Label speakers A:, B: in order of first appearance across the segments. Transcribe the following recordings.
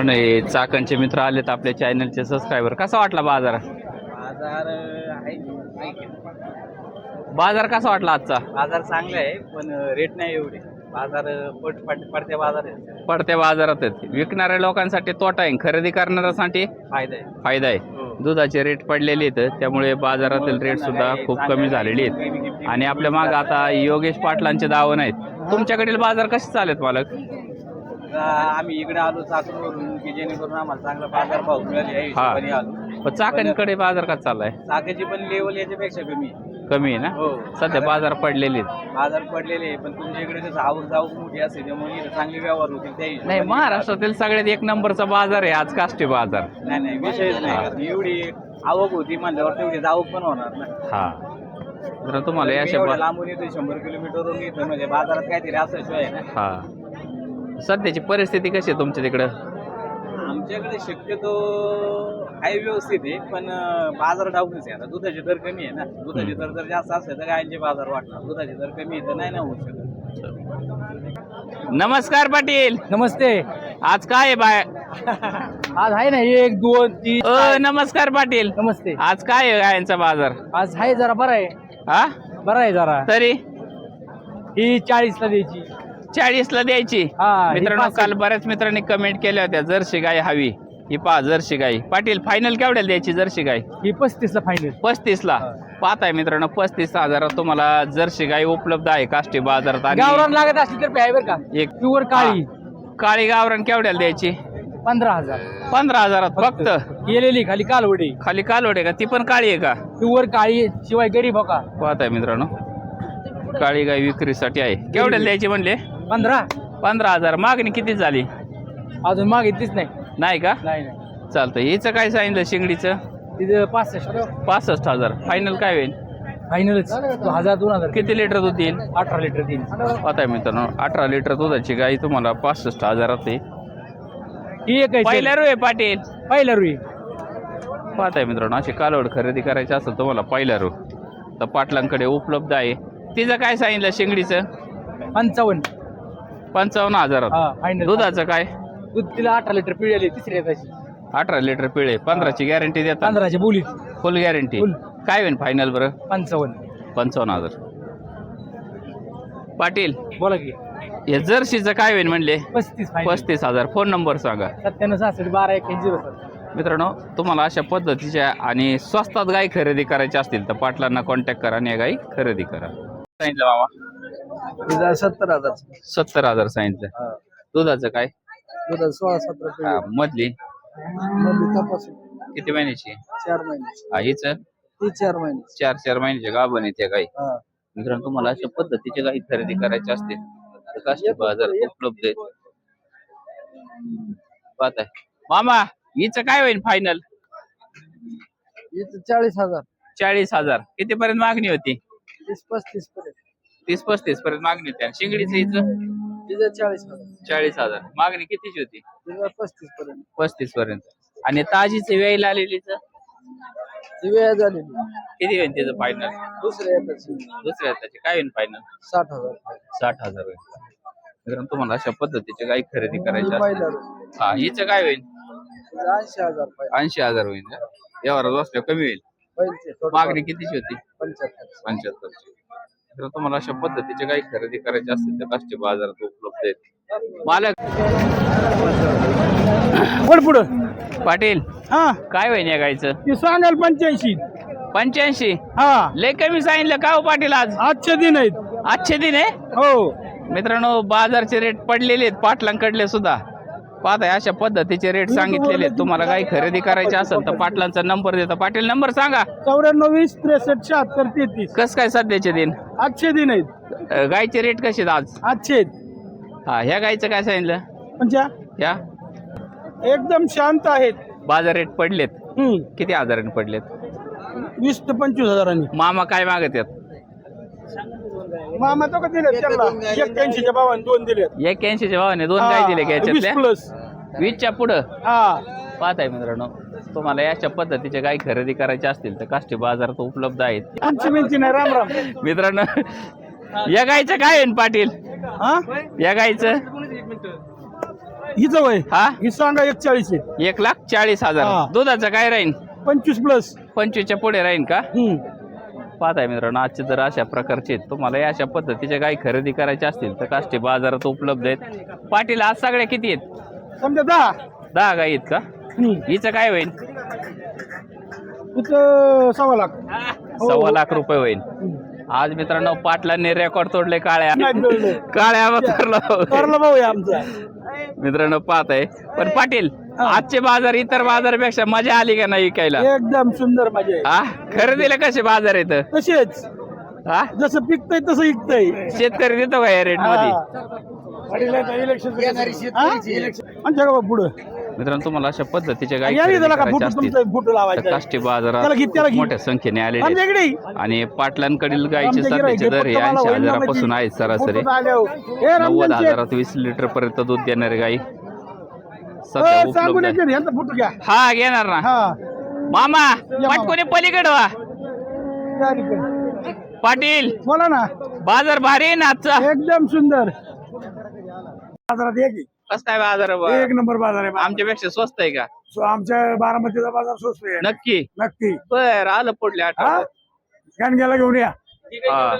A: मित्रांनो हे चाकणचे मित्र आलेत आपल्या चॅनलचे सबस्क्रायबर कसा वाटला बाजार?
B: बाजार आहे.
A: बाजार कसा वाटला आजचा?
B: बाजार चांगला आहे पण रेट नाही एवढे. बाजार पट पट पडते बाजार आहे.
A: पडत्या बाजारात आहेत. विकणाऱ्या लोकांसाठी तोटा आहे खरेदी करणाऱ्यासाठी
B: फायदा आहे.
A: फायदा आहे.
B: हो.
A: दुधाचे रेट पडलेले आहेत त्यामुळे बाजारातील रेट सुद्धा खूप कमी झालेले आहेत. आणि आपल्या माग आता योगेश पाटलांचे दावण आहेत. तुमच्याकडील बाजार कसे चालेत मालक?
B: आम्ही इकडे आलो चाकूरवरून की जेणेकरून आम्हाला चांगला बाजार भाव मिळाले आहे. हिशोबाने आलो.
A: पण चाकणकडे बाजार कसा चाललाय?
B: चाकाची पण लेवल याच्यापेक्षा कमी आहे.
A: कमी आहे ना?
B: हो.
A: सध्या बाजार पडलेले आहेत.
B: बाजार पडलेले आहे पण तुमच्या इकडे कसं आवक जाऊक मोठी असते त्यामुळे इथं चांगले व्यवहार होतील त्या हिशोबाने-
A: नाही महाराष्ट्रातील सगळ्यात एक नंबरचा बाजार आहे आज काष्टी बाजार.
B: नाही नाही विषयच नाही एवढी आवक होती म्हणल्यावर तेवढी जाऊक पण होणार ना.
A: हा. जर तुम्हाला या
B: मी एवढ्या लांबून येतो शंभर किलोमीटरवरून येतो म्हणजे बाजारात काहीतरी असल्याशिवाय आहे ना.
A: हा. सध्याची परिस्थिती कशी आहे तुमच्या तिकडं?
B: आमच्याकडे शक्यतो आहे व्यवस्थित आहे पण अं, बाजार डाऊनच आहे आता. दुधाचे दर कमी आहे ना. दुधाचे दर जर जास्त असले तर गायांचे बाजार वाटणार दुधाचे दर कमी आहे तर नाही ना होऊ शकत.
A: नमस्कार पाटील.
C: नमस्ते.
A: आज काय आहे बाय?
C: आज आहे ना एक दोन तीन
A: अ नमस्कार पाटील.
C: नमस्ते.
A: आज काय आहे गायांचा बाजार?
C: आज आहे जरा बरं आहे.
A: हा?
C: बरं आहे जरा.
A: तरी?
C: ही चाळीसला द्यायची.
A: चाळीस ला द्यायची.
C: हा ही
A: मित्रांनो काल बऱ्याच मित्रांनी कमेंट केल्या होत्या जर्सी गाय हवी. ही पहा जर्सी गाय. पाटील फायनल केवढ्याला द्यायची जर्सी गाय?
C: ही पस्तीसला फायनल
A: पस्तीस ला पाहताय मित्रांनो पस्तीस हजारात तुम्हाला जर्सी गाय उपलब्ध आहे काष्टी बाजारात. आणि
C: गावरान लागत असली तर बरं का?
A: एक
C: प्युअर काळी.
A: काळी गावरण केवढ्याला द्यायची?
C: पंधरा हजार.
A: पंधरा हजारात फक्त
C: गेलेली खाली कालवडी.
A: खाली कालोड का? ती पण काळी आहे का?
C: प्युअर काळी शिवाय गरीब हो का?
A: पाहताय मित्रांनो. काळी गाय विक्रीसाठी आहे. केवढ्याला द्यायची म्हणले?
C: पंधरा?
A: पंधरा हजार. मागणी किती झाली?
C: अजून मागितलीच नाही.
A: नाही का?
C: नाही नाही.
A: चालतं हिचं काय सांगितलं शिंगडीचं?
C: तिथं पासष्ट.
A: पासष्ट हजार. फायनल काय होईल?
C: फायनलच हजार दोन हजार.
A: किती लिटर दूध येईल?
C: अठरा लिटर तीन
A: पाहताय मित्रांनो अठरा लिटर दुधाची गाय तुम्हाला पासष्ट हजारात आहे.
C: ही एक आहे
A: पहिल्या रू आहे पाटील.
C: पहिला रुई.
A: पाहताय मित्रांनो अशी कालवड खरेदी करायची असेल तुम्हाला पहिल्या रू तर पाटलांकडे उपलब्ध आहे. तिचं काय सांगितलं शिंगडीचं?
C: पंचावन्न.
A: पंचावन्न हजारात.
C: फायनल
A: दुधाचं काय?
C: दूध तिला अठरा लिटर पिळली तिसरी त्याची
A: अठरा लिटर पिळे पंधराची गॅरंटी देतात.
C: पंधराची बोलीत
A: फुल गॅरंटी
C: Full.
A: काय होईल फायनल बरं?
C: पंचावन्न.
A: पंचावन्न हजार. पाटील
C: बोला की.
A: हे जर्सीचं काय होईल म्हणले?
C: पस्तीस
A: पस्तीस हजार. फोन नंबर सांगा.
C: सत्त्याण्णव सहासष्ट बारा एक झिरो सर
A: मित्रांनो तुम्हाला अशा पद्धतीच्या आणि स्वस्तात गाय खरेदी करायची असतील तर पाटलांना कॉन्टॅक्ट करा आणि या गाई खरेदी करा. सांगितलं मामा.
C: सत्तर हजार.
A: सत्तर हजार सांगितलं. दुधाचं काय?
C: सोळा सतरा
A: हा, मधली?
C: तपासून.
A: किती महिन्याची?
C: चार महिने
A: हा हीच?
C: ती चार महिने
A: चार चार महिन्याच्या गाभण येते गाई
C: हा.
A: मित्रांनो तुम्हाला अशा पद्धतीच्या गाई खरेदी करायच्या असतील तर काष्टी बाजार उपलब्ध आहेत पाहताय. मामा हिचं काय होईल फायनल
C: इथं चाळीस हजार.
A: चाळीस हजार. किती पर्यंत मागणी होती?
C: तीस पस्तीस पर्यंत.
A: तीस पस्तीस पर्यंत मागणी होती. आणि शिंगडीचं हिचं
C: तिथं चाळीस हजार.
A: चाळीस हजार. मागणी कितीची होती?
C: पस्तीस पर्यंत.
A: पस्तीस पर्यंत. आणि ताजीचे वेळ आलेलीच?
C: ती वेळ झालेली
A: किती होईल त्याचं फायनल
C: दुसऱ्या येतात
A: दुसऱ्या त्याचे काय होईल फायनल
C: साठ हजार.
A: साठ हजार होईल मित्रांनो तुम्हाला अशा पद्धतीची गाई खरेदी करायची असतील.
C: पहिला
A: हा हिचं काय होईल
C: ऐंशी हजार पाहिजे
A: ऐंशी हजार होईल का? व्यवहारात बसल्यावर कमी होईल. मागणी कितीची होती?
C: पंच्याहत्तर
A: पंच्याहत्तरची. तर तुम्हाला अशा पद्धतीचे काही खरेदी करायची असतील तर काष्टी बाजारात उपलब्ध आहेत. मालक.
C: पुढं पुढं.
A: पाटील
C: हा.
A: काय होईल या गायचं
C: ती सांगाल पंच्याऐंशी.
A: पंच्याऐंशी?
C: हा.
A: लय कमी सांगितलं का हो पाटील आज?
C: आजचे दिन आहेत.
A: आजचे दिन आहे?
C: हो.
A: मित्रांनो बाजारचे रेट पडलेले आहेत पाटलांकडले सुद्धा. पाहताय अशा पद्धतीचे रेट सांगितलेले आहेत. तुम्हाला काही खरेदी करायची असेल तर पाटलांचा नंबर देता. पाटील नंबर सांगा.
C: चौऱ्याण्णव वीस त्रेसष्ट शहात्तर तेहतीस.
A: कस काय सध्याचे दिन?
C: आजचे दिन आहेत.
A: अं, गायचे रेट कसे आहेत आज?
C: आजचे आहेत.
A: हा ह्या गायचं काय सांगितलं?
C: म्हणजे?
A: ह्या
C: एकदम शांत आहेत.
A: बाजार रेट पडलेत.
C: हम्म.
A: किती हजारांनी पडलेत?
C: वीस ते पंचवीस हजारांनी.
A: मामा काय मागत आहेत?
C: मामा तो का दिले त्यांना? एक्क्याऐंशीच्या भावाने दोन दिले
A: एक्क्याऐंशीच्या भावाने दोन काय दिले का याच्यातल्या?
C: प्लस
A: वीसच्या पुढं?
C: हा.
A: पाहताय मित्रांनो तुम्हाला याच्या पद्धतीच्या गाय खरेदी करायच्या असतील तर काष्टी बाजारात उपलब्ध आहेत.
C: आमची मिंची नाही राम राम.
A: मित्रांनो या गायचं काय होईल पाटील?
C: हा?
A: या गायचं
C: हिचं वय
A: हा?
C: ही सांगा एकचाळीस आहे.
A: एक लाख चाळीस हजार. दुधाचं काय राहीन?
C: पंचवीस प्लस
A: पंचवीसच्या पुढे राहीन का?
C: हम्म.
A: पाहताय मित्रांनो आजचे जर अशा प्रकारचे आहेत, तुम्हाला अशा पद्धतीच्या गाई खरेदी करायच्या असतील तर काष्टी बाजारात उपलब्ध आहेत. पाटील आज सगळ्या किती आहेत?
C: समजा दहा.
A: दहा गाई आहेत का. हिचं काय होईल
C: सव्वा लाख.
A: सव्वा लाख रुपये होईल आज मित्रांनो पाटलांनी रेकॉर्ड तोडले काळ्या. काळ्या
C: भाऊ आहे आमचा.
A: मित्रांनो पाहत आहे पण पाटील आजचे बाजार इतर बाजारापेक्षा मजा आली का नाही विकायला?
C: एकदम सुंदर मजा आहे.
A: हा? खरेदीला कसे बाजार येत
C: तसेच.
A: हा?
C: जसं पिकतय तसं विकतय.
A: शेतकरी देतो का या
C: रेटमध्ये? गावात पुढं
A: मित्रांनो तुम्हाला अशा पद्धतीच्या गाई
C: या
A: खरेदी
C: त्याला का
A: करायच्या
C: फोटो
A: असतील
C: तुमचा फोटो
A: तर
C: लावायचा
A: काष्टी
C: त्याला
A: बाजारात
C: घे, त्याला
A: खूप
C: घे.
A: मोठ्या संख्येने आलेले
C: आमच्या
A: आहेत.
C: इकडे
A: आणि पाटलांकडील गायीचे
C: आमच्या
A: सध्याचे दर हे
C: फक्त मला
A: ऐंशी हजारापासून
C: म्हणजे
A: आहेत सरासरी.
C: हे
A: नव्वद हजारात वीस लिटर पर्यंत दूध देणारे गाई सध्या
C: अ, सांगून
A: उपलब्ध
C: येते
A: आहे.
C: ना, यांचा फोटो घ्या
A: हा घेणार ना
C: हा
A: मामा. पाटकोणी पलीकडे वा
C: या इकडे.
A: पाटील
C: बोला ना
A: बाजार भारी आहे ना आजचा
C: एकदम सुंदर बाजारात एक आहे.
A: कसं काय बाजार
C: एक नंबर बाजार आहे
A: आमच्यापेक्षा स्वस्त आहे का?
C: सो आमच्या बारामतीचा बाजार स्वस्त आहे.
A: नक्की?
C: नक्की.
A: बर आलं पुढल्या
C: हा?
A: आठवड्यात.
C: गाणग्याला घेऊन या.
A: हा.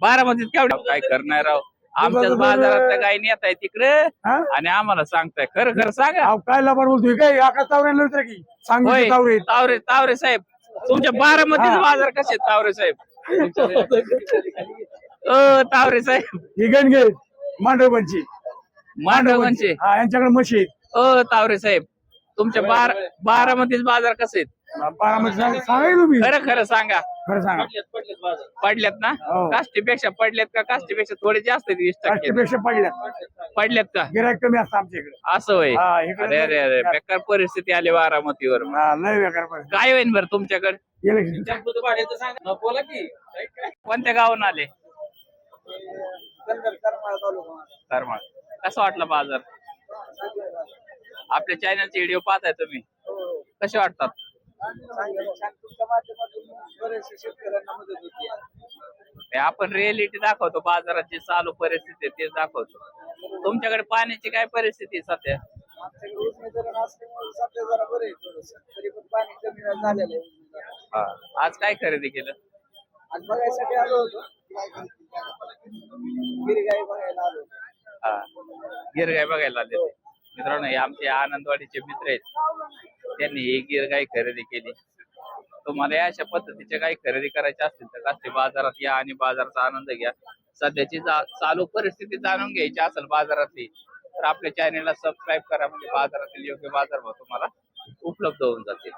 A: बारामतीत केवढं? काय करणार राव? आमच्याच बाजारात गाय नेत आहे तिकडे.
C: हा?
A: आणि आम्हाला सांगताय खरं खरं सांगा.
C: अहो, काय लबाड बोलतोय? काय आकाश उतर की सांगू
A: होय.
C: तावरे
A: तावरे तावरे साहेब तुमच्या बारामतीत
C: हा.
A: बाजार कसे आहेत, तावरे साहेब? अ तावरे साहेब.
C: ही गणगे मांडवपंची.
A: मांडवगणचे
C: हा यांच्याकडे म्हशी आहेत.
A: अ तावरे साहेब तुमच्या बार बारामतीत बाजार कसे आहेत?
C: बारामती सांग- तुम्ही.
A: खरं खरं सांगा.
C: खरं सांगा.
A: पडल्यात ना?
C: हो.
A: काष्टीपेक्षा पडल्यात का? काष्टीपेक्षा थोडे जास्त आहेत वीस टक्के.
C: काष्टीपेक्षा पडल्या
A: पडल्यात का?
C: गिरायक कमी असतं आमच्या इकडे
A: असं होय.
C: हा, इकडे
A: अरे अरे अरे बेकार परिस्थिती आली बारामतीवर.
C: हा, लय बेकार पडलं.
A: काय होईन बरं तुमच्याकडे?
C: इलेक्शन.
B: बोला की.
A: कोणत्या गावून आले? करमाळ. कसा वाटलं बाजार? आपल्या चॅनलचे व्हिडिओ पाहताय तुम्ही. कसे वाटतात? हे आपण रिअलिटी दाखवतो बाजारात चालू परिस्थिती आहे तेच दाखवतो. तुमच्याकडे पाण्याची काय परिस्थिती आहे सध्या? हा. आज काय खरेदी केलं? हा गिरगाय बघायला आलो होते. मित्रांनो हे आमचे आनंदवाडीचे मित्र आहेत. त्यांनी ही गिरगाय खरेदी केली. तुम्हाला अशा पद्धतीच्या काही खरेदी करायच्या असतील तर कास्ती बाजारात या आणि बाजाराचा आनंद घ्या. सध्याची चालू परिस्थिती जाणून घ्यायची असेल बाजारातली तर आपल्या चॅनेलला सबस्क्राईब करा. म्हणजे बाजारातील योग्य बाजारभाव तुम्हाला उपलब्ध होऊन जातील.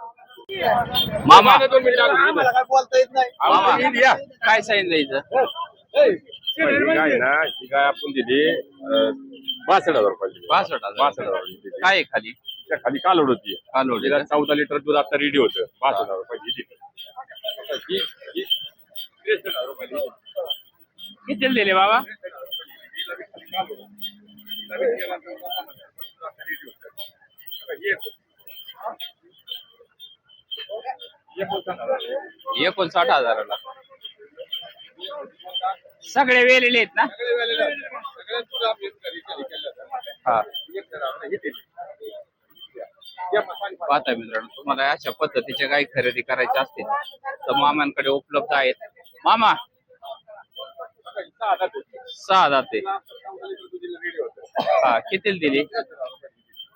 A: मामा. मामा काय सांगितलं इथं
D: गाय ना ही गाय आपण दिली बासष्ट हजार दिली
A: बासष्ट हजार.
D: बासष्ट हजार दिली.
A: काय आहे खाली
D: त्या खाली होती
A: कालोड आहे
D: तिला? चौदा लिटर दूध आता रेडी होतं बासष्ट हजार रुपये दिली ही- ही त्रेसष्ट हजार रुपये दिली.
A: किती दिले बाबा एकोणसाठ हजाराला सगळे वेलेले आहेत ना? हा. पाहता मित्रांनो तुम्हाला अशा पद्धतीच्या काही खरेदी करायच्या असतील तर मामांकडे उपलब्ध आहेत. मामा! सहा जाते हा किती दिली?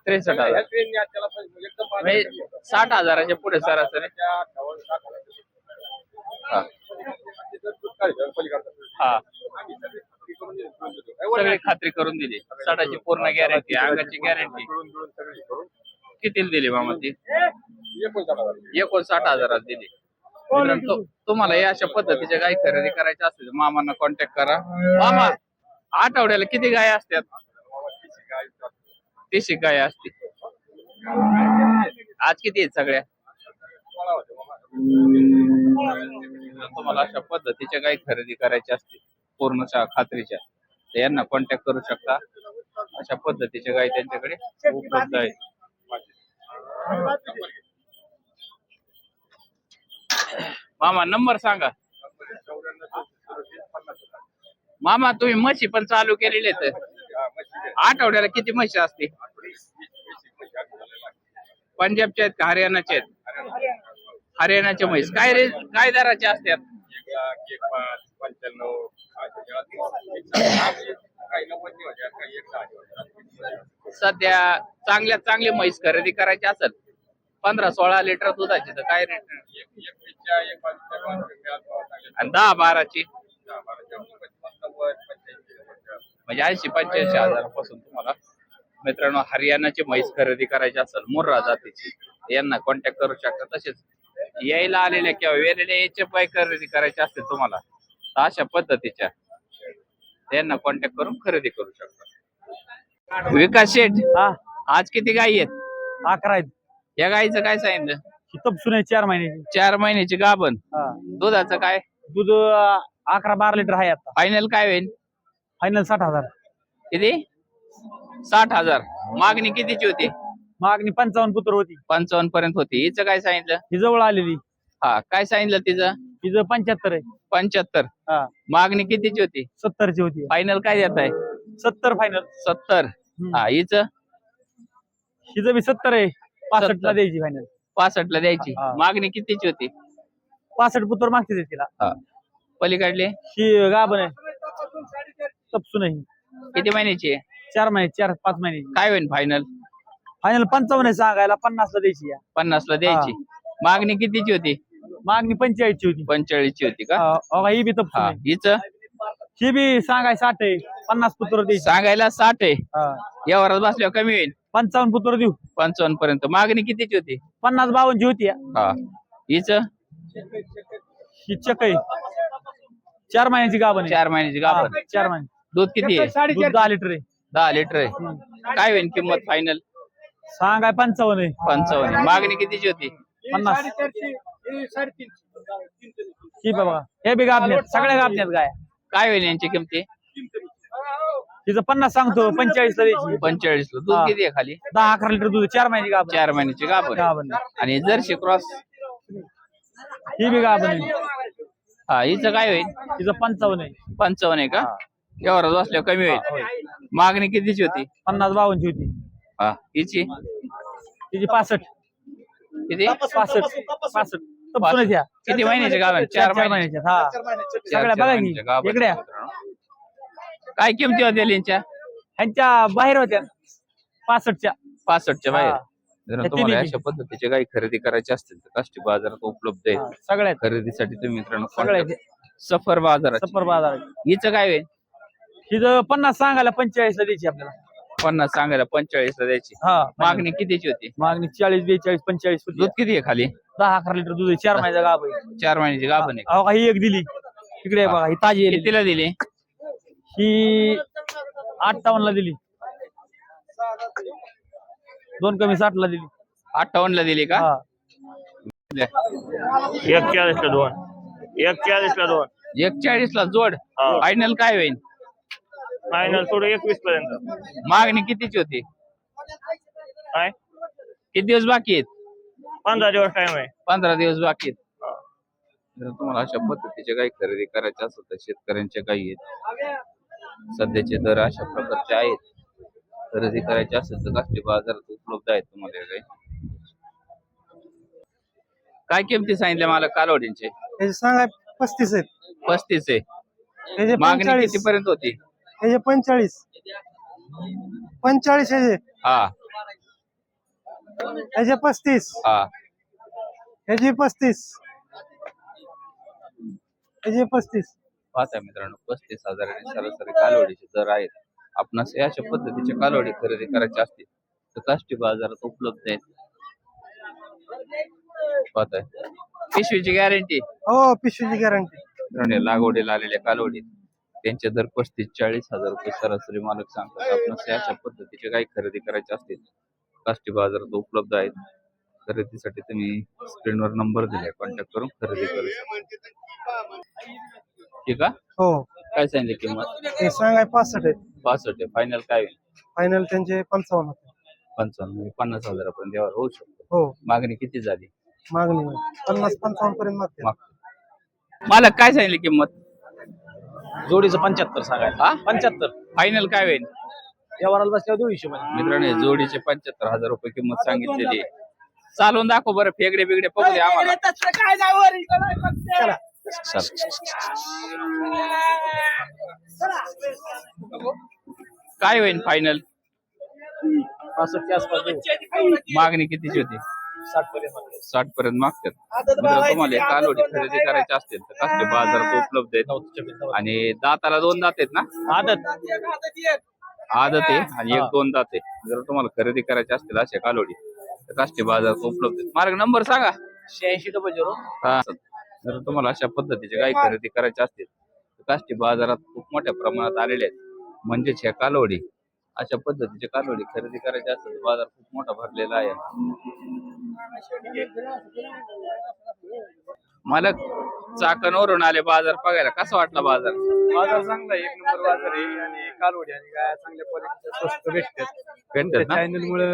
A: त्रेसष्ट हजार. म्हणजे साठ हजाराच्या पुढे सरासरी. हा. हा. सगळी खात्री करून दिली. साठाची पूर्ण गॅरंटी अंगाची गॅरंटी किती दिली मामा ती? एकोणसाठ हजारात दिली. मित्रांनो, तु- तुम्हाला या अशा पद्धतीच्या गाय खरेदी करायच्या असतील तर मामांना कॉन्टॅक्ट करा. मामा आठवड्याला किती गाय असतात? तीस गाय असते. आज किती आहेत सगळ्या? तुम्हाला अशा पद्धतीच्या गाय खरेदी करायच्या असतील पूर्ण खात्रीच्या तर यांना कॉन्टॅक्ट करू शकता. अशा पद्धतीच्या गाय त्यांच्याकडे उपलब्ध आहेत. मामा नंबर सांगा. मामा तुम्ही म्हशी पण चालू केलेले तर आठवड्याला किती म्हशी असते पंजाबच्या आहेत का? हरियाणाच्या आहेत? हरियाणाच्या म्हैस. काय रे काय दराचे असतात?
D: एक पाच पंच्याण्णव
A: सध्या चांगल्या चांगली म्हैस खरेदी करायची असेल पंधरा सोळा लिटर दुधाची तर काय रेट आणि दहा बाराची? म्हणजे ऐंशी पंच्याऐंशी हजारापासून तुम्हाला मित्रांनो हरियाणाची म्हैस खरेदी करायची असेल मुर्रा जातीची यांना कॉन्टॅक्ट करू शकता. तसेच यायला आलेल्या किंवा वेळेला याचे पाय खरेदी करायचे असतील तुम्हाला अशा पद्धतीच्या यांना कॉन्टॅक्ट करून खरेदी करू शकता. विकास शेठ
C: हा.
A: आज किती गायी आहेत?
C: अकरा आहेत.
A: या गाईचं काय सांगितलं?
C: ही तपसून आहे चार महिन्याची.
A: चार महिन्याची गाभण.
C: हा.
A: दुधाचं काय?
C: दूध अं, अकरा बारा लिटर आहे आता.
A: फायनल काय होईल?
C: फायनल साठ हजार.
A: किती? साठ हजार. मागणी कितीची होती?
C: मागणी पंचावन्न पुत्र होती.
A: पंचावन्न पर्यंत होती. हिचं काय सांगितलं?
C: ही जवळ आलेली.
A: हा काय सांगितलं तिचं?
C: हिचं पंच्याहत्तर आहे.
A: पंच्याहत्तर.
C: हा.
A: मागणी कितीची होती?
C: सत्तरची होती.
A: फायनल काय देत आहे?
C: सत्तर फायनल
A: सत्तर. हा हिचं?
C: हिचं बी सत्तर आहे. पासष्ट ला. द्यायची फायनल
A: पासष्ट ला द्यायची.
C: हा.
A: मागणी कितीची होती?
C: पासष्ट पुत्र मागते ते तिला.
A: पलीकडले?
C: ही गाभण आहे. तपसून आहे. ही.
A: किती महिन्याची आहे?
C: चार महिने चार पाच महिन्याची
A: काय होईल फायनल
C: फायनल पंचावन्न आहे सांगायला पन्नास ला द्यायची या.
A: पन्नास ला द्यायची मागणी कितीची होती?
C: मागणी पंचेचाळीसची होती.
A: पंचेचाळीस ची होती का?
C: हा, अहो, ही बी
A: हा
C: आहे.
A: हिचं?
C: ही बी सांगाय साठ आहे पन्नास पुत्र द्यायची.
A: सांगायला साठ आहे.
C: हा.
A: यावरच बसल्यावर कमी होईल.
C: पंचावन्न पुत्र देऊ.
A: पंचावन्न पर्यंत. मागणी कितीची होती?
C: पन्नास बावन्नची होती या.
A: हा. हिचं?
C: ही चक आहे. चार महिन्याची गाभण आहे.
A: चार महिन्याची गाभण.
C: चार महिने.
A: दूध किती आहे?
C: दूध दहा लिटर आहे.
A: दहा लिटर आहे. काय होईल किंमत फायनल
C: सांगाय पंचावन्न आहे.
A: पंचावन्न. आहे. मागणी कितीची होती?
C: पन्नास. ही बघा हे बी गाभण्यात सगळ्या गाभण्यात गाय.
A: काय होईल यांची किमती?
C: तिचं पन्नास सांगतो पंचेचाळीस द्यायची.
A: पंचेचाळीस दूध
C: हा.
A: किती आहे खाली?
C: दहा अकरा लिटर दूध चार महिन्याची गाभण
A: चार महिन्याची गाभण.
C: गाभण.
A: आणि जर्सी क्रॉस?
C: ही बी आहे
A: हा हिचं काय होईल?
C: तिचं पंचावन्न आहे.
A: पंचावन्न आहे का? एवढं बसल्यावर कमी होईल. मागणी कितीची होती?
C: पन्नास बावन्नची होती.
A: हा. हिची
C: तिची पासष्ट.
A: किती?
C: पासष्ट पासष्ट तपसूनच या
A: किती महिन्याची गाभण चार
C: चार
A: महिन्याची
C: महिन्याच्या. हा.
A: चार-
C: सगळ्या
A: चार
C: बघा की.
A: काय किमती होत्या यांच्या
C: ह्यांच्या बाहेर होत्या. पासष्टच्या.
A: पासष्टच्या बाहेर.
C: हा.
A: जर तुम्हाला अशा पद्धतीचे काही खरेदी करायचे असतील तर काष्टी बाजारात उपलब्ध
C: हा,
A: आहेत
C: सगळ्यात.
A: खरेदीसाठी तुम्ही मित्रांनो
C: सगळ्या
A: सफर बाजारात.
C: सफर बाजार
A: हिचं काय होईल
C: तिथं पन्नास सांगायला पंचेचाळीस ला द्यायची आपल्याला.
A: पन्नास सांगायला पंचेचाळीस ला द्यायची.
C: हा.
A: मागणी कितीची होती?
C: मागणी चाळीस बेचाळीस पंचेचाळीस
A: दूध किती आहे खाली?
C: दहा अकरा लिटर दूध आहे, चार महिन्याचा गाभ आहे.
A: चार महिन्याची गाभण आहे
C: अहो, ही एक दिली. इकडे आहे बघा ही ताजी आहे.
A: कितीला दिली?
C: ही अठ्ठावन्न ला दिली. दोन कमी साठ ला दिली.
A: अठ्ठावन्न ला दिली का?
C: हा.
E: एकचाळीस ला दोन. एकचाळीस ला दोन.
A: एकचाळीस ला जोड. फायनल काय होईल?
E: फायनल थोडं एकवीस पर्यंत.
A: मागणी कितीची होती?
E: काय?
A: किती दिवस बाकी आहेत?
E: पंधरा दिवस टाइम आहे.
A: पंधरा दिवस बाकी आहेत. जर तुम्हाला अशा पद्धतीचे काही खरेदी करायचे असेल तर शेतकऱ्यांचे काही आहेत. सध्याचे दर अशा प्रकारचे आहेत. खरेदी करायचे असेल तर काष्टी बाजारात उपलब्ध आहेत तुम्हाला हे काही. काय किमती सांगितल्या मला कालवडींचे?
F: त्याचे सांगाय पस्तीस आहेत.
A: पस्तीस आहे.
F: त्याचे
A: मागणी
F: पंचेचाळीस.
A: किती पर्यंत होती?
F: त्याचे पंचेचाळीस. पंचेचाळीस ह्याचे
A: हा.
F: ह्याचे पस्तीस.
A: हा.
F: ह्याचे पस्तीस. ह्याचे पस्तीस.
A: पाहता मित्रांनो पस्तीस हजाराने सरासरी कालवडीचे दर आहेत. आपणास अशा पद्धतीच्या कालवडी खरेदी करायचे असतील तर काष्टी बाजारात उपलब्ध आहेत. पाहताय. पिशवीची गॅरंटी
F: हो पिशवीची गॅरंटी
A: मित्रांनो लागवडीला आलेल्या कालवडी त्यांचे दर पस्तीस चाळीस हजार रुपये सरासरी मालक सांगतात. आपणास अशा पद्धतीचे काही खरेदी करायचे असतील काष्टी बाजारात उपलब्ध आहेत. खरेदीसाठी तुम्ही स्क्रीनवर नंबर दिलाय. कॉन्टॅक्ट करून खरेदी करू शकता. ठीक आहे?
F: हो.
A: काय सांगितली किंमत?
F: ते सांगाय पासष्ट आहेत
A: पासष्ट आहे. फायनल काय होईल?
F: फायनल त्यांचे पंचावन्न होते.
A: पंचावन्न. म्हणजे पन्नास हजारापर्यंत यावर होऊ शकतो.
F: हो.
A: मागणी किती झाली?
F: मागणी पन्नास पंचावन्न पर्यंत मागते.
A: माग- मला काय सांगितली किंमत?
C: जोडीचं पंच्याहत्तर सांगायला
A: हा?
C: पंच्याहत्तर.
A: फायनल काय होईल?
B: व्यवहाराला बसल्यावर देऊ हिशोबाने
A: मित्रांनो हे जोडीचे पंच्याहत्तर हजार रुपये किंमत सांगितलेली आहे. चालून दाखव बरं फेगडे बिगडे दे आम्हाला. चल. काय होईल फायनल
B: पासष्टच्या आसपास देऊ.
A: मागणी कितीची होती?
B: साठ पर्यंत
A: साठ पर्यंत मागतात. तुम्हाला एक कालोडी खरेदी करायची असतील तर कसले बाजार उपलब्ध आहेत? आणि दाताला दोन दात आहेत ना?
B: आदत.
A: आदत आहे आणि एक दोन दात आहे जर तुम्हाला खरेदी करायची असतील अशा कालोडी तर काष्टी बाजार उपलब्ध आहेत? मार्ग नंबर सांगा.
B: शहाऐंशी डबल झिरो.
A: हा. जर तुम्हाला अशा पद्धतीचे काही खरेदी करायचे असतील तर काष्टी बाजारात खूप मोठ्या प्रमाणात आलेले आहेत? म्हणजेच ह्या कालवडी अशा पद्धतीचे कालवडी खरेदी करायचे असतील तर बाजार खूप मोठा भरलेला आहे. मालक चाकणवरून आले बाजार बघायला. कसा वाटला बाजार?
B: बाजार चांगला आहे, एक नंबर बाजार आहे आणि कालवडी आणि काय चांगल्या क्वालिटीचे स्वस्त भेटतात.
A: भेटतात ना?
B: चॅनल मुळे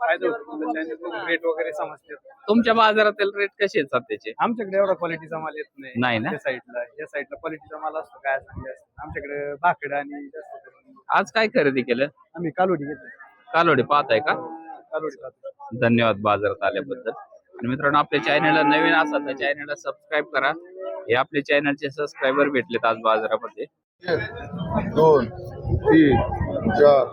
B: फायदा होतो. चॅनल रेट वगैरे समजतात.
A: तुमच्या बाजारातील रेट कसे आहेत सध्याचे?
B: आमच्याकडे एवढा क्वालिटीचा माल येत नाही.
A: नाही ना?
B: त्या साईडला या साईडला क्वालिटीचा माल असतो. काय चांगले असतो. आमच्याकडे भाकड आणि जास्त करून
A: आज काय खरेदी केलं?
B: आम्ही कालवडी घेतो
A: कालवडी पाहताय का? धन्यवाद बाजारात आल्याबद्दल आणि मित्रांनो आपल्या चॅनलला नवीन असाल तर चॅनलला सबस्क्राईब करा. हे आपल्या चॅनलचे सबस्क्रायबर भेटलेत आज बाजारामध्ये.
G: दोन तीन चार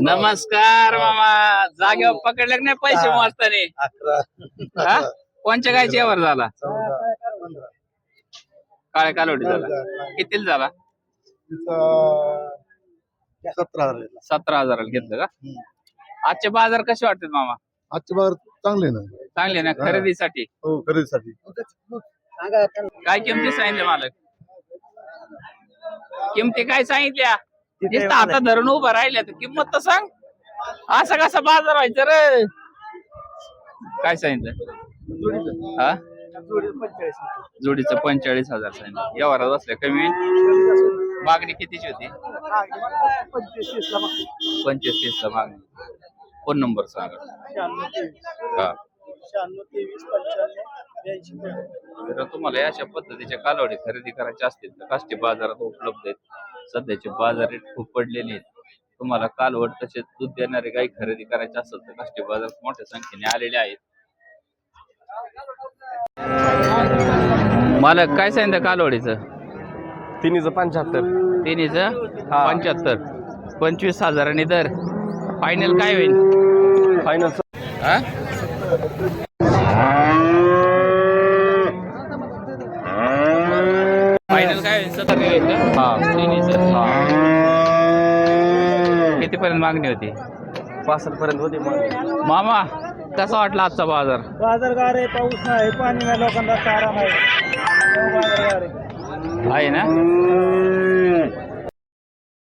A: नमस्कार मामा. जागेवर पकडले का नाही पैसे मोजताना? कोणच्या गायच्या वर झाला? काळ्या कालोडी झाला. कितीला झाला?
G: सतरा हजार घेतला.
A: सतरा हजाराला घेतलं का? आजचे बाजार कसे वाटतात मामा?
G: आजचे बाजार चांगले ना.
A: चांगले ना खरेदीसाठी?
G: हो खरेदीसाठी.
A: काय किमती सांगितले मालक? किमती काय सांगितल्या? नुसतं आता धरून उभं राहिल्या तर किंमत तर सांग. असं कसा बाजार व्हायचं रे? काय सांगितलं? हा? जोडीचं पंचेचाळीस. हजार सांगितलं. व्यवहारात बसल्या कमी. होईल मागणी कितीची होती? पंचवीस तीस ला मागणी. फोन नंबर सांगा? हा. जर तुम्हाला या अशा पद्धतीच्या कालवडी खरेदी करायच्या असतील तर काष्टी बाजारात उपलब्ध आहेत. सध्याचे बाजार रेट खूप पडलेले आहेत. तुम्हाला कालवड तसेच दूध देणारे गाई खरेदी करायचे असेल तर काष्टी बाजारात मोठ्या संख्येने आलेले आहेत. मालक काय सांगितलं कालवडीचं?
F: तिन्हीचं पंच्याहत्तर.
A: तिन्हीचं पंच्याहत्तर. पंचवीस हजारांनी दर. फायनल काय होईल?
F: फायनल
A: हा? फायनल काय होईल? सत्तर होईल का? हा. तिन्हीचं. किती पर्यंत मागणी होती?
F: पासष्ट पर्यंत होते मग
A: मामा कसा वाटला आजचा बाजार?
B: बाजार गार आहे पाऊस नाही पाणी नाही लोकांना चारा नाही.
A: ఆయన